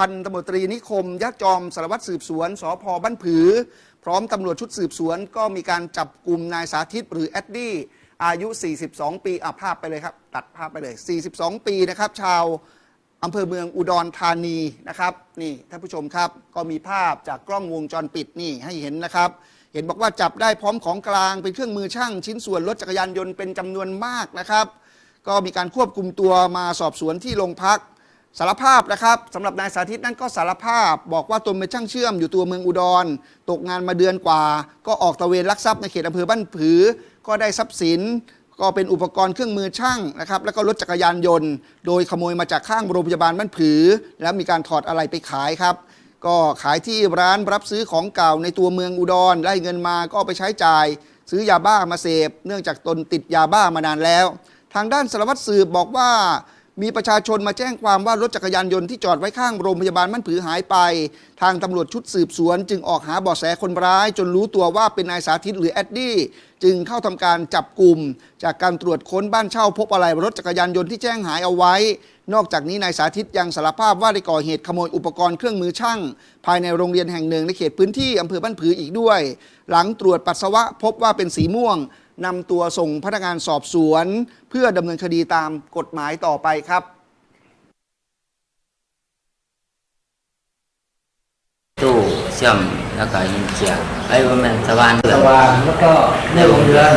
พันตำรวจตรีนิคมยะจอมสารวัตรสืบสวนสพบ้านผือ พร้อมตำรวจชุดสืบสวน ก็มีการจับกลุ่มนายสาธิตหรือแอดดี้อายุ 42 ปีอะภาพไปเลยครับ ตัดภาพไปเลย 42 ปีนะครับ ชาวอำเภอเมืองอุดรธานีนะครับนี่ท่านผู้ชมครับ ก็มีภาพจากกล้องวงจรปิดนี่ให้เห็นนะครับ เห็นบอกว่าจับได้พร้อมของกลางเป็นเครื่องมือช่างชิ้นส่วนรถจักรยานยนต์เป็นจำนวนมากนะครับ ก็มีการควบคุมตัวมาสอบสวนที่โรงพัก สารภาพนะครับสำหรับนายสาธิตนั้นก็สารภาพ บอกว่าตนเป็นช่างเชื่อมอยู่ตัวเมืองอุดร ตกงานมาเดือนกว่า ก็ออกตะเวนลักทรัพย์ในเขตอำเภอบ้านผือ ก็ได้ทรัพย์สิน ก็เป็นอุปกรณ์เครื่องมือช่างนะครับแล้วก็รถจักรยานยนต์ โดยขโมยมาจากข้างโรงพยาบาลบ้านผือ แล้วมีการถอดอะไรไปขายครับ ก็ขายที่ร้านรับซื้อของเก่าในตัวเมืองอุดรได้เงินมาก็ไปใช้จ่าย ซื้อยาบ้ามาเสพ เนื่องจากตนติดยาบ้ามานานแล้ว ทางด้านสารวัตรสืบบอกว่า มีประชาชนมาแจ้งความว่ารถจักรยานยนต์ที่จอดไว้ข้างโรงพยาบาลมั่นผือหายไป ทางตำรวจชุดสืบสวน จึงออกหาเบาะแสคนร้าย จนรู้ตัวว่าเป็นนายสาธิตหรือแอดดี้จึงเข้าทำการจับกลุ่ม จากการตรวจค้นบ้านเช่าพบอะไรรถจักรยานยนต์ที่แจ้งหายเอาไว้ นอกจากนี้นายสาธิตยังสารภาพว่าได้ก่อเหตุขโมยอุปกรณ์เครื่องมือช่าง ภายในโรงเรียนแห่งหนึ่งในเขตพื้นที่อำเภอบ้านผืออีกด้วย หลังตรวจปัสสาวะพบว่าเป็นสีม่วง นำตัวส่งพนักงานสอบสวน เพื่อดำเนินคดีตามกฎหมายต่อไปครับตู้เชื่อมแล้วก็ยิงเสียบไอ้ว่ามันสว่านสว่างแล้วก็เลือกโรงเรือน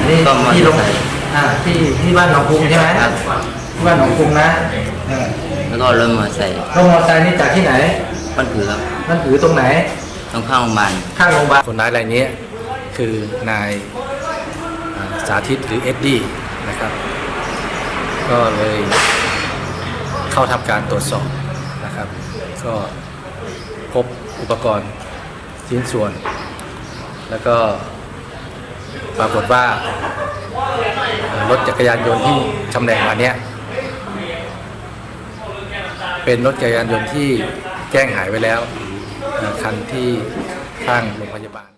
อันนี้ก็มอที่เตโรอร์งไซค์อ่าที่ที่บ้านหนองกรุงใช่ไหมครับที่บ้านหนองกรุงนะเออแล้วก็รถมอเตอร์ไซค์รถมอเตอร์ไซค์นี่จากที่ไหนบ้านผือครับนั่นถือตรงไหน ตรงข้างโรงพยาบาล ข้างโรงพยาบาลคนร้ายรายนี้คือนายอ่า สาธิตหรือเอ็ดดี้นะครับ ก็เลยเข้าทำการตรวจสอบนะครับ ก็พบอุปกรณ์ชิ้นส่วน แล้วก็ปรากฏว่ารถจักรยานยนต์ที่ชำแหละมาเนี้ยเป็นรถจักรยานยนต์ที่แจ้งหายไว้แล้วคันที่ข้างโรงพยาบาล